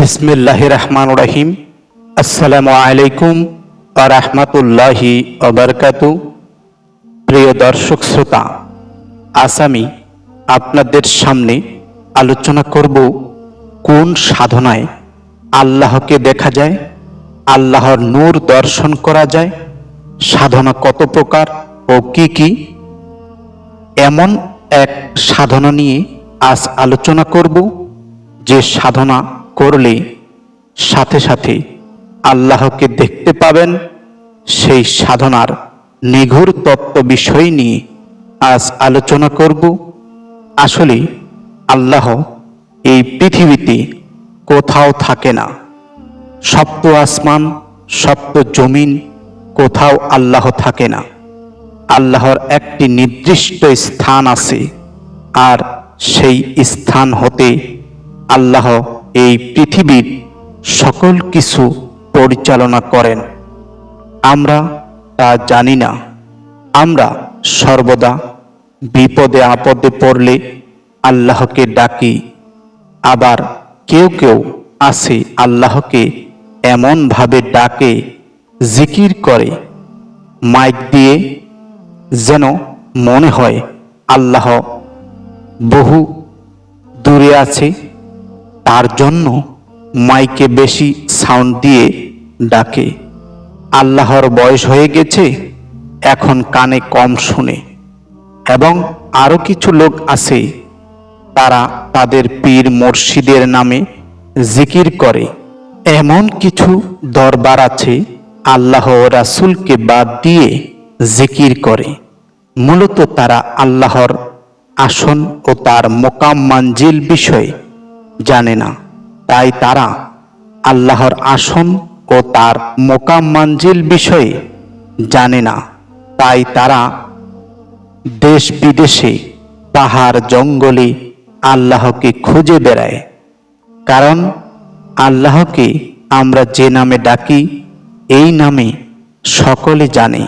বিসমিল্লাহ রহমান রহিম। আসসালামু আলাইকুম আরহামতুল্লাহি অবরকাতু প্রিয় দর্শক শ্রোতা আসামি আপনাদের সামনে আলোচনা করব কোন সাধনায় আল্লাহকে দেখা যায়, আল্লাহর নূর দর্শন করা যায়, সাধনা কত প্রকার ও কি কি? এমন এক সাধনা নিয়ে আজ আলোচনা করব যে সাধনা করলে সাথে সাথে আল্লাহকে দেখতে পাবেন। সেই সাধনার নিঘুর তত্ত্ব বিষয় নিয়ে আজ আলোচনা করব। আসলে আল্লাহ এই পৃথিবীতে কোথাও থাকে না। সপ্ত আসমান, সপ্ত জমিন, কোথাও আল্লাহ থাকে না। আল্লাহর একটি নির্দিষ্ট স্থান আছে, আর সেই স্থান হতে আল্লাহ এই পৃথিবীর সকল কিছু পরিচালনা করেন। আমরা তা জানি না। আমরা সর্বদা বিপদে আপদে পড়লে আল্লাহকে ডাকি। আবার কেউ কেউ আছে আল্লাহকে এমনভাবে ডাকে, জিকির করে, মাইক দিয়ে, যেন মনে হয় আল্লাহ বহু দূরে আছে। তার জন্য মাইকে বেশি সাউন্ড দিয়ে ডাকে। আল্লাহর বয়স হয়ে গেছে, এখন কানে কম শুনে। এবং আরও কিছু লোক আছে, তারা তাদের পীর মুর্শিদের নামে জিকির করে। এমন কিছু দরবার আছে, আল্লাহ রাসূলকে বাদ দিয়ে জিকির করে। মূলত তারা আল্লাহর আসন ও তার মোকাম মানজিল বিষয়ে জানে না। তাই তারা আল্লাহর আসন ও তার মোকাম মানজিল বিষয়ে জানে না। তাই তারা দেশ বিদেশে পাহাড় জঙ্গলে আল্লাহকে খুঁজে বেড়ায়। কারণ আল্লাহকে আমরা যে নামে ডাকি, এই নামে সকলে জানে।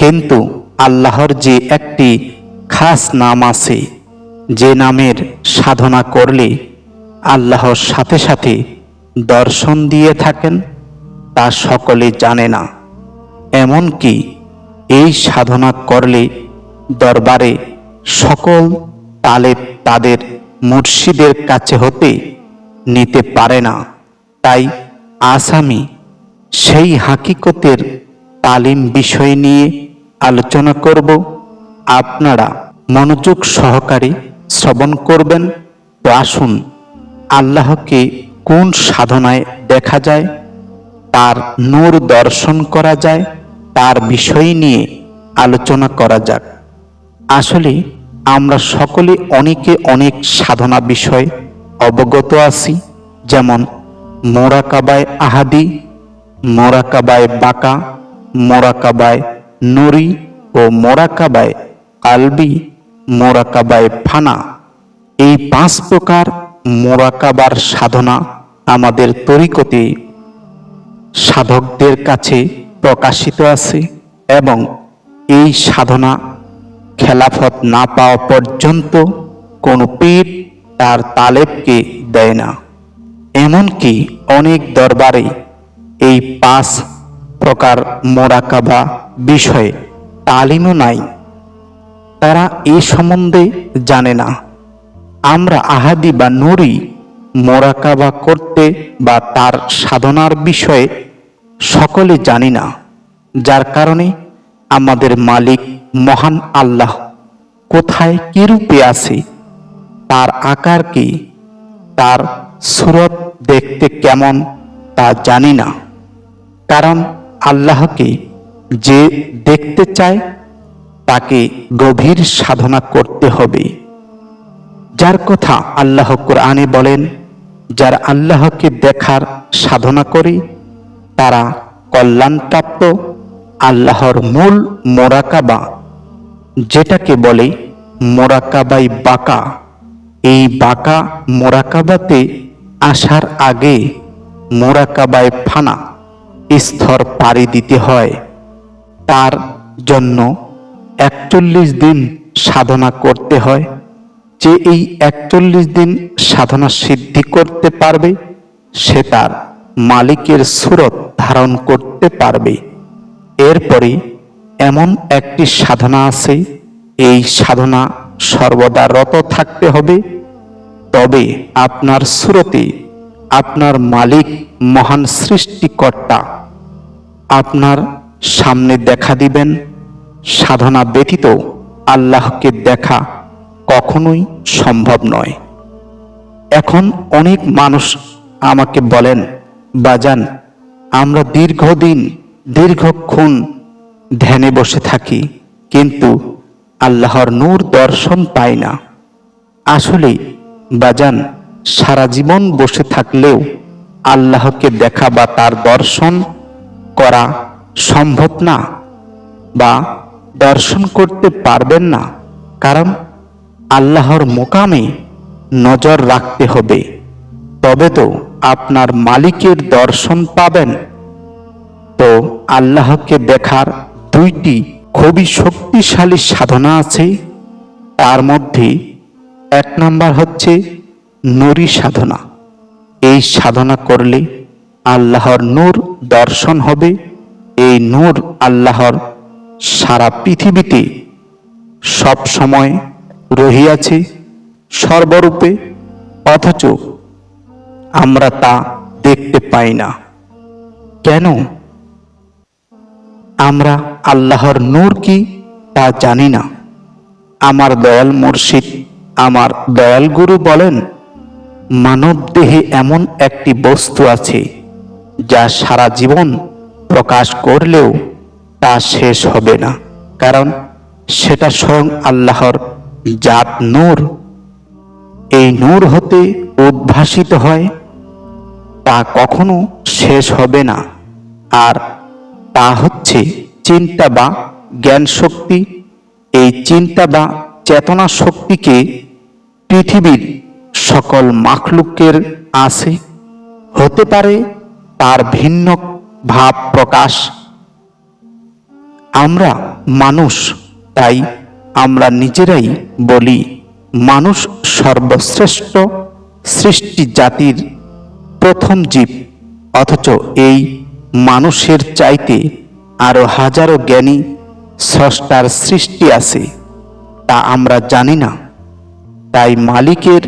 কিন্তু আল্লাহর যে একটি খাস নাম আছে, যে নামের সাধনা করলে আল্লাহর সাথে সাথে দর্শন দিয়ে থাকেন, তা সকলে জানে না। এমনকি এই সাধনা করলে দরবারে সকল তালে তাদের মুর্শিদের কাছে হতে নিতে পারে না। তাই আসামি সেই হাকিকতের তালিম বিষয় নিয়ে আলোচনা করব। আপনারা মনোযোগ সহকারে শ্রবণ করবেন। তো আসুন আল্লাহকে কোন সাধনায় দেখা যায়? তার নূর দর্শন করা যায়? তার বিষয় নিয়ে আলোচনা করা যাক। আসলে আমরা সকলে অনেকে অনেক সাধনা বিষয় অবগত আছি, যেমন মোরাকাবায় আহাদি, মোরাকাবায় বাঁকা, মোরাকাবায় নুরি ও মোরাকাবায় কালবি, মোরাকাবায় ফানা। এই পাঁচ প্রকার মোরাকাবার সাধনা আমাদের তরিকতে সাধকদের কাছে প্রকাশিত আছে এবং এই সাধনা খেলাফত না পাওয়া পর্যন্ত কোনো পীর তার তালেবকে দেয় না। এমনকি অনেক দরবারে এই পাঁচ প্রকার মোরাকাবা বিষয়ে তালিমও নাই। তারা এ সম্বন্ধে জানে না। আমরা আহাদি বা নুরি মোরাকাবা করতে বা তার সাধনার বিষয়ে সকলে জানি না, যার কারণে আমাদের মালিক মহান আল্লাহ কোথায় কি রূপে আছে, তার আকার কি, তার সুরত দেখতে কেমন তা জানি না। কারণ আল্লাহকে যে দেখতে চায়, তাকে গভীর সাধনা করতে হবে। যার কথা আল্লাহ কোরআনে বলেন, যারা আল্লাহকে দেখার সাধনা করে, তারা কল্যাণপ্রাপ্ত আল্লাহর মূল মোরাকাবা। যেটাকে বলে মোরাকাবাই বাঁকা। এই বাঁকা মোরাকাবাতে আসার আগে মোরাকাবায় ফানা স্তর পাড়ি দিতে হয়। তার জন্য একচল্লিশ দিন সাধনা করতে হয়। যে এই একচল্লিশ দিন সাধনা সিদ্ধি করতে পারবে, সে তার মালিকের সুরত ধারণ করতে পারবে। এরপরে এমন একটি সাধনা আছে, এই সাধনা সর্বদা রত থাকতে হবে। তবে আপনার সুরতে আপনার মালিক মহান সৃষ্টিকর্তা আপনার সামনে দেখা দিবেন। সাধনা ব্যতীত আল্লাহকে দেখা কখনোই সম্ভব নয়। এখন অনেক মানুষ আমাকে বলেন, বাজান, আমরা দীর্ঘদিন, দীর্ঘক্ষণ ধ্যানে বসে থাকি, কিন্তু আল্লাহর নূর দর্শন পাই না। আসলে, বাজান, সারা জীবন বসে থাকলেও আল্লাহকে দেখা বা তার দর্শন করা সম্ভব না বা দর্শন করতে পারবেন না। কারণ আল্লাহর মোকামে নজর রাখতে হবে। তবে তো আপনার মালিকের দর্শন পাবেন। তো আল্লাহকে দেখার দুইটি খুবই শক্তিশালী সাধনা আছে। তার মধ্যে এক নাম্বার হচ্ছে নুরি সাধনা। এই সাধনা করলে আল্লাহর নূর দর্শন হবে। এই নূর আল্লাহর সারা পৃথিবীতে সব সময় রহিয়াছে সর্বরূপে, অথচ আমরা তা দেখতে পাই না। কেন? আমরা আল্লাহর নূর কি তা জানি না। আমার দয়াল মুর্শিদ আমার দয়াল গুরু বলেন, মানব দেহে এমন একটি বস্তু আছে, যা সারা জীবন প্রকাশ করলেও তা শেষ হবে না। কারণ সেটা স্বয়ং আল্লাহর জাত নূর। এই নূর হতে উদ্ভাসিত হয়, তা কখনো শেষ হবে না। আর তা হচ্ছে চিন্তা বা জ্ঞান শক্তি এই চিন্তা বা চেতনা শক্তিকে পৃথিবীর সকল মাখলুকের আছে। হতে পারে তার ভিন্ন ভাব প্রকাশ। আমরা মানুষ, তাই আমরা নিজেরাই বলি, মানুষ সর্বশ্রেষ্ঠ সৃষ্টি জাতির প্রথম জীব, অথচ এই মানুষের চাইতে আরও হাজারো জ্ঞানী স্রষ্টার সৃষ্টি আছে, তা আমরা জানি না। তাই মালিকের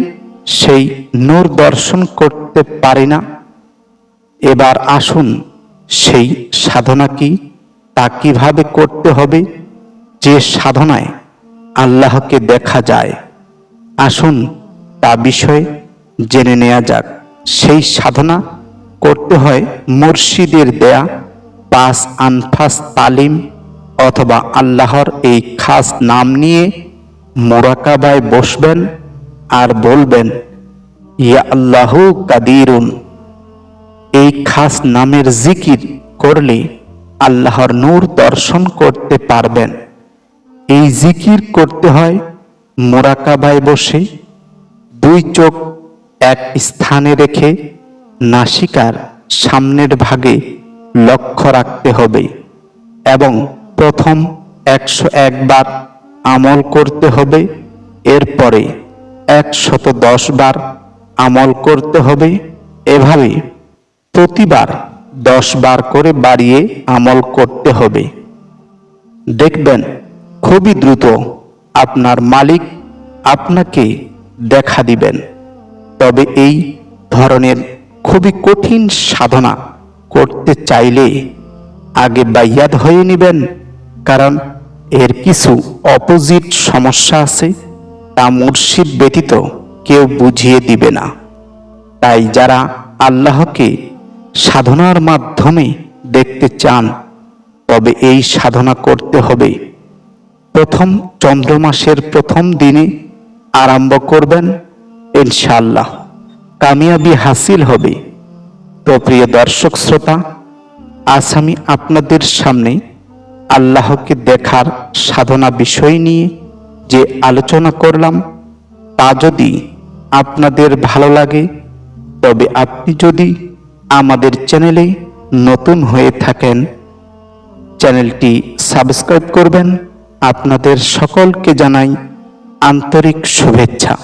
সেই নূর দর্শন করতে পারি না। এবার আসুন সেই সাধনা কি, তা কীভাবে করতে হবে? যে সাধনায় আল্লাহকে দেখা যায়। আসুন তা বিষয়ে জেনে নেওয়া যাক। সেই সাধনা করতে হয় মুর্শিদের দেয়া পাঁচ আনফাস তালিম অথবা আল্লাহর এই খাস নাম নিয়ে মোরাকাবায় বসবেন আর বলবেন, ইয়া আল্লাহু কাদিরুন। এই খাস নামের জিকির করলে আল্লাহর নূর দর্শন করতে পারবেন। এই জিকির করতে হয় মোরাকাবায় বসে, দুই চোখ এক স্থানে রেখে নাসিকার সামনের ভাগে লক্ষ্য রাখতে হবে এবং প্রথম একশো একবার আমল করতে হবে, এরপরে একশত দশ বার আমল করতে হবে, এভাবে প্রতিবার দশ বার করে বাড়িয়ে আমল করতে হবে। দেখবেন খুবই দ্রুত আপনার মালিক আপনাকে দেখা দিবেন। তবে এই ধরনের খুবই কঠিন সাধনা করতে চাইলে আগে বাইয়াদ হয়ে নেবেন, কারণ এর কিছু অপোজিট সমস্যা আছে, তা মুর্শিদ ব্যতীত কেউ বুঝিয়ে দিবে না। তাই যারা আল্লাহকে সাধনার মাধ্যমে দেখতে চান, তবে এই সাধনা করতে হবে। প্রথম চন্দ্রমাসের প্রথম দিনে আরম্ভ করবেন ইনশাল্লাহ কামিয়াবি হাসিল হবে। তো প্রিয় দর্শক শ্রোতা, আজ আমি আপনাদের সামনে আল্লাহকে দেখার সাধনা বিষয় নিয়ে যে আলোচনা করলাম, তা যদি আপনাদের ভালো লাগে, তবে আপনি যদি আমাদের চ্যানেলে নতুন হয়ে থাকেন, চ্যানেলটি সাবস্ক্রাইব করবেন আপনাদের সকলকে জানাই আন্তরিক শুভেচ্ছা।